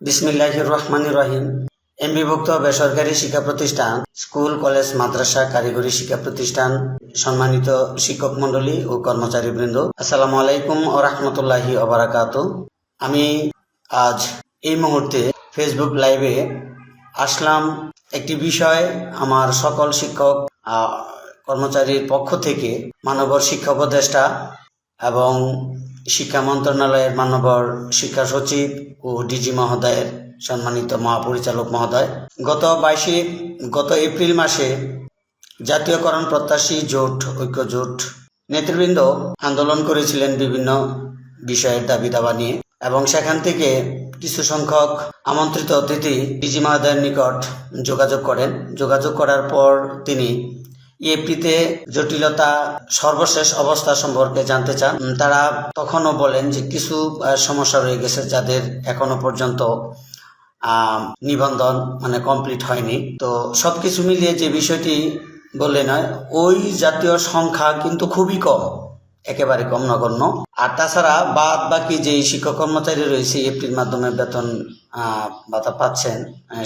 বিসমিল্লাহ রহমান রহিম। এমবিভুক্ত বেসরকারি শিক্ষা প্রতিষ্ঠান, স্কুল, কলেজ, মাদ্রাসা, কারিগরি শিক্ষা প্রতিষ্ঠান, সম্মানিত শিক্ষক মন্ডলী ও কর্মচারী বৃন্দ আসসালামু আলাইকুম ও রহমতুল্লাহি অবরাকাত আমি আজ এই মুহূর্তে ফেসবুক লাইভে আসলাম একটি বিষয় আমার সকল শিক্ষক কর্মচারীর পক্ষ থেকে মানবর শিক্ষা উপদেষ্টা এবং শিক্ষা মন্ত্রণালয়ের মানবর শিক্ষা সচিব ও ডিজি মহোদয়ের সম্মানিত মহাপরিচালক মহোদয়, গত বাইশে, গত এপ্রিল মাসে জাতীয়করণ প্রত্যাশী জোট, ঐক্য জোট নেতৃবৃন্দ আন্দোলন করেছিলেন বিভিন্ন বিষয়ের দাবি দাবা নিয়ে এবং সেখান থেকে কিছু সংখ্যক আমন্ত্রিত অতিথি ডিজি মহোদয়ের নিকট যোগাযোগ করেন। যোগাযোগ করার পর তিনি ইএপিতে জটিলতা সর্বশেষ অবস্থা সম্পর্কে জানতে চান তারা তখনও বলেন যে কিছু সমস্যা রয়ে গেছে যাদের এখনও পর্যন্ত নিবন্ধন মানে কমপ্লিট হয়নি। তো সবকিছু মিলিয়ে যে বিষয়টি বললে নয় ওই জাতীয় সংখ্যা কিন্তু খুবই কম, একেবারে কম নগণ্য। আর তাছাড়া বাদ বাকি যে শিক্ষক কর্মচারী রয়েছে এপ্রিল মাধ্যমে বেতন ভাতা পাচ্ছেন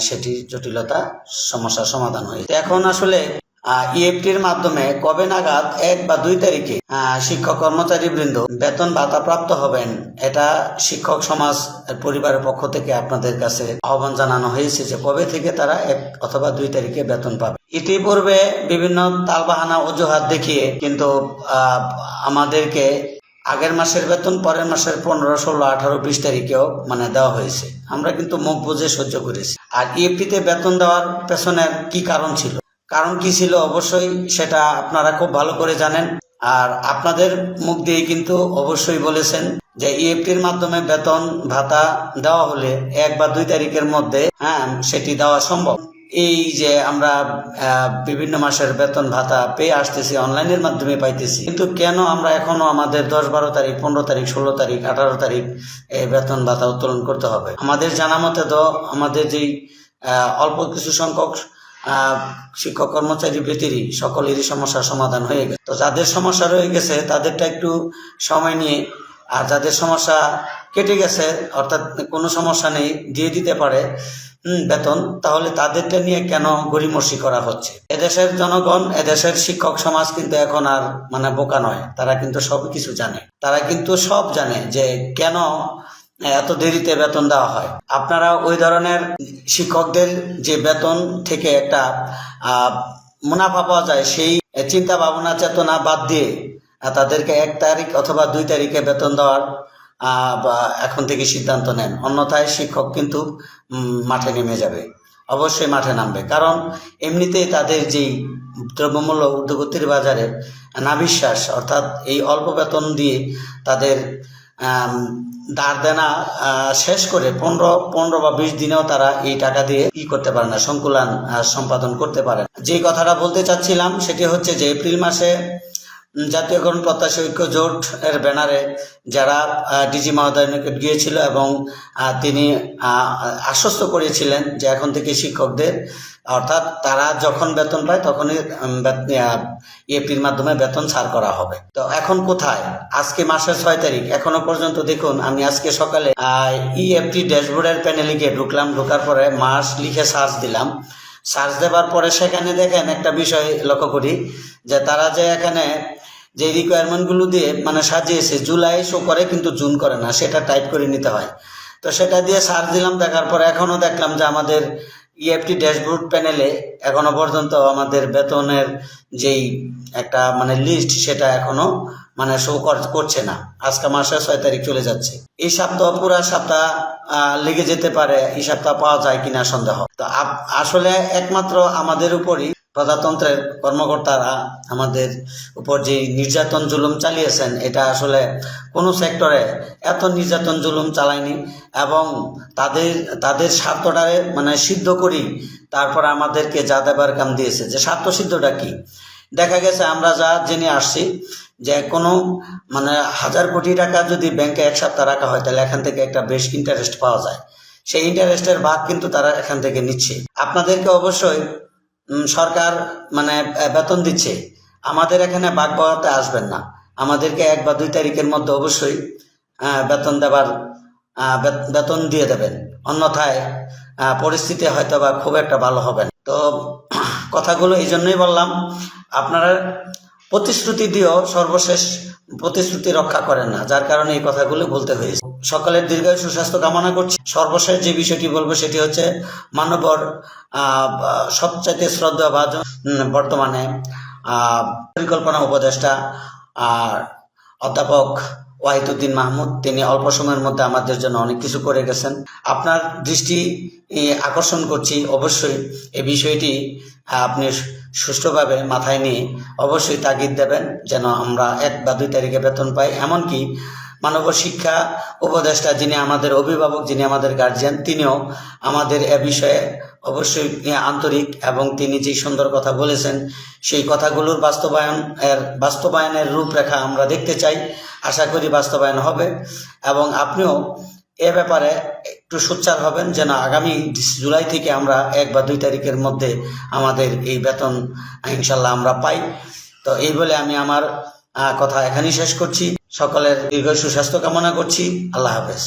সেটি জটিলতা, সমস্যার সমাধান হয়েছে। এখন আসলে ইএফটির মাধ্যমে কবে নাগাদ এক বা দুই তারিখে শিক্ষক কর্মচারী বৃন্দ বেতন ভাতা প্রাপ্ত হবেন, এটা শিক্ষক সমাজ পরিবারের পক্ষ থেকে আপনাদের কাছে আহ্বান জানানো হয়েছে যে কবে থেকে তারা এক অথবা দুই তারিখে বেতন পাবে। ইতিপূর্বে বিভিন্ন তালবাহানা অজুহাত দেখিয়ে কিন্তু আমাদেরকে আগের মাসের বেতন পরের মাসের পনেরো, ষোলো, আঠারো, বিশ তারিখেও মানে দেওয়া হয়েছে। আমরা কিন্তু মুখ বুঝে সহ্য করেছি। আর ইএফটিতে বেতন দেওয়ার পেছনের কি কারণ ছিল? কারণ কি ছিল? অবশ্যই সেটা আপনারা খুব ভালো করে জানেন। আর আপনাদের মুখ দিয়ে কিন্তু অবশ্যই বলেছেন যে ইএফটির মাধ্যমে বেতন, ভাতা দেওয়া হলে এক বা দুই তারিখের মধ্যে হ্যাঁ সেটি দেওয়া সম্ভব। এই যে আমরা বিভিন্ন মাসের বেতন, ভাতা পেয়ে আসতেছি, অনলাইনের মাধ্যমে পাইতেছি। কিন্তু কেন আমরা এখনও আমাদের দশ বারো তারিখ, পনেরো তারিখ, ষোলো তারিখ, আঠারো তারিখ এই বেতন, ভাতা উত্তোলন করতে হবে? আমাদের জানা মতে তো আমাদের যেই অল্প কিছু সংখ্যক শিক্ষক, কর্মচারী ব্যতিরই সকলেরই সমস্যার সমাধান হয়ে গেছে। তো যাদের সমস্যা রয়ে গেছে, তাদেরটা একটু সময় নিয়ে, আর যাদের সমস্যা কেটে গেছে, অর্থাৎ কোনো সমস্যা নেই, দিয়ে দিতে পারে বেতন, তাহলে তাদেরটা নিয়ে কেন গড়িমসি করা হচ্ছে? এদেশের জনগণ, এদেশের শিক্ষক সমাজ কিন্তু এখন আর মানে বোকা নয়। তারা কিন্তু সব কিছু জানে। তারা কিন্তু সব জানে যে কেন এত দেরিতে বেতন দেওয়া হয়। আপনারা ওই ধরনের শিক্ষকদের যে বেতন থেকে একটা মুনাফা পাওয়া যায়, সেই চিন্তা ভাবনা চেতনা বাদ দিয়ে তাদেরকে এক তারিখ অথবা দুই তারিখে বেতন দেওয়ার বা এখন থেকে সিদ্ধান্ত নেন। অন্যথায় শিক্ষক কিন্তু মাঠে নেমে যাবে। অবশ্যই মাঠে নামবে। কারণ এমনিতেই তাদের যেই দ্রব্যমূল্য ঊর্ধ্বগতির বাজারে নাবিশ্বাস, অর্থাৎ এই অল্প বেতন দিয়ে তাদের ধার দেনা শেষ করে পনেরো পনেরো বা বিশ দিনেও তারা এই টাকা দিয়ে ই করতে পারে না, সংকুলান সম্পাদন করতে পারে যে কথাটা বলতে চাচ্ছিলাম সেটি হচ্ছে যে এপ্রিল মাসে জাতীয়করণ প্রত্যাশী ঐক্য জোট এর ব্যানারে যারা ডিজি মহোদয়ের নিকট গিয়েছিল এবং তিনি আশ্বস্ত করেছিলেন যে এখন থেকে শিক্ষকদের, অর্থাৎ তারা যখন বেতন পায় তখনই ইএফটির মাধ্যমে বেতন ছাড় করা হবে। তো এখন কোথায়? আজকে মাসের ছয় তারিখ। এখনও পর্যন্ত দেখুন, আমি আজকে সকালে ইএফটি ড্যাশবোর্ডের প্যানেলে গিয়ে ঢুকলাম। ঢোকার পরে মাস লিখে সার্চ দিলাম। সার্চ দেওয়ার পরে সেখানে দেখেন একটা বিষয় লক্ষ্য করি, যে তারা যে এখানে যে রিকোয়ারমেন্টগুলো দিয়ে মানে সাজিয়েছে, জুলাই শো করে কিন্তু জুন করে না, সেটা টাইপ করে নিতে হয়। তো সেটা দিয়ে সার্চ দিলাম, দেখার পর এখনও দেখলাম যে আমাদের ইএফটি ড্যাশবোর্ড প্যানেলে এখনও পর্যন্ত আমাদের বেতনের যেই একটা মানে লিস্ট সেটা এখনও মানে শো করছে না। আজকে মাসের ছয় তারিখ চলে যাচ্ছে। এই সপ্তাহ, পুরা সপ্তাহ লেগে যেতে পারে, এই সপ্তাহ পাওয়া যায় কিনা সন্দেহ। তো আসলে একমাত্র আমাদের উপরই প্রজাতন্ত্রের কর্মকর্তারা আমাদের উপর যে নির্যাতন জুলুম চালিয়েছেন, এটা আসলে কোনো সেক্টরে এত নির্যাতন জুলুম চালায়নি এবং তাদের তাদের স্বার্থটারে মানে সিদ্ধ করি, তারপর আমাদেরকে যা দেবার কাম দিয়েছে। যে স্বার্থ সিদ্ধটা কি? দেখা গেছে আমরা যা জেনে আসছি যে কোনো মানে হাজার কোটি টাকা যদি ব্যাংকে এক সপ্তাহ রাখা হয়, তাহলে এখান থেকে একটা বেশ ইন্টারেস্ট পাওয়া যায়। সেই ইন্টারেস্টের ভাগ কিন্তু তারা এখান থেকে নিচ্ছে। আপনাদেরকে অবশ্যই সরকার মানে বেতন দিচ্ছে। আমাদের এখানে পাওয়াতে আসবেন না। আমাদেরকে এক বা দুই তারিখের মধ্যে অবশ্যই বেতন দেবার বেতন দিয়ে দেবেন। অন্যথায় পরিস্থিতি হয়তো বা খুব একটা ভালো হবে তো, কথাগুলো এই জন্যই বললাম, আপনারা প্রতিশ্রুতি দিয়েও সর্বশেষ প্রতিশ্রুতি রক্ষা করেন না, যার কারণে এই কথাগুলো বলতে হয়েছে। সকালের দীর্ঘায়ু সুস্বাস্থ্য কামনা করছি। সর্বশেষ যে বিষয়টি বলব সেটি হচ্ছে মানবর সবচাইতে শ্রদ্ধা বা বর্তমানে পরিকল্পনা উপদেষ্টা আর অধ্যাপক ওয়াহিদুদ্দিন মাহমুদ, তিনি অল্প সময়ের মধ্যে আমাদের জন্য অনেক কিছু করে গেছেন। আপনার দৃষ্টি আকর্ষণ করছি অবশ্যই। এই বিষয়টি আপনি সুষ্ঠুভাবে মাথায় নিয়ে অবশ্যই তাগিদ দেবেন যেন আমরা এক বা দুই তারিখে বেতন পাই। এমনকি মানব শিক্ষা উপদেষ্টা যিনি আমাদের অভিভাবক, যিনি আমাদের গার্জিয়ান তিনিও আমাদের এ বিষয়ে অবশ্যই আন্তরিক এবং তিনি যে সুন্দর কথা বলেছেন, সেই কথাগুলোর বাস্তবায়ন এর বাস্তবায়নের রূপরেখা আমরা দেখতে চাই। আশা করি বাস্তবায়ন হবে এবং আপনিও এ ব্যাপারে একটু সোচ্চার হবেন যেন আগামী জুলাই থেকে আমরা এক বা দুই তারিখের মধ্যে আমাদের এই বেতন, ইনশাল্লাহ আমরা পাই। তো এই বলে আমি আমার কথা এখানেই শেষ করছি। সকলের দীর্ঘ সুস্বাস্থ্য কামনা করছি। আল্লাহ হাফেজ।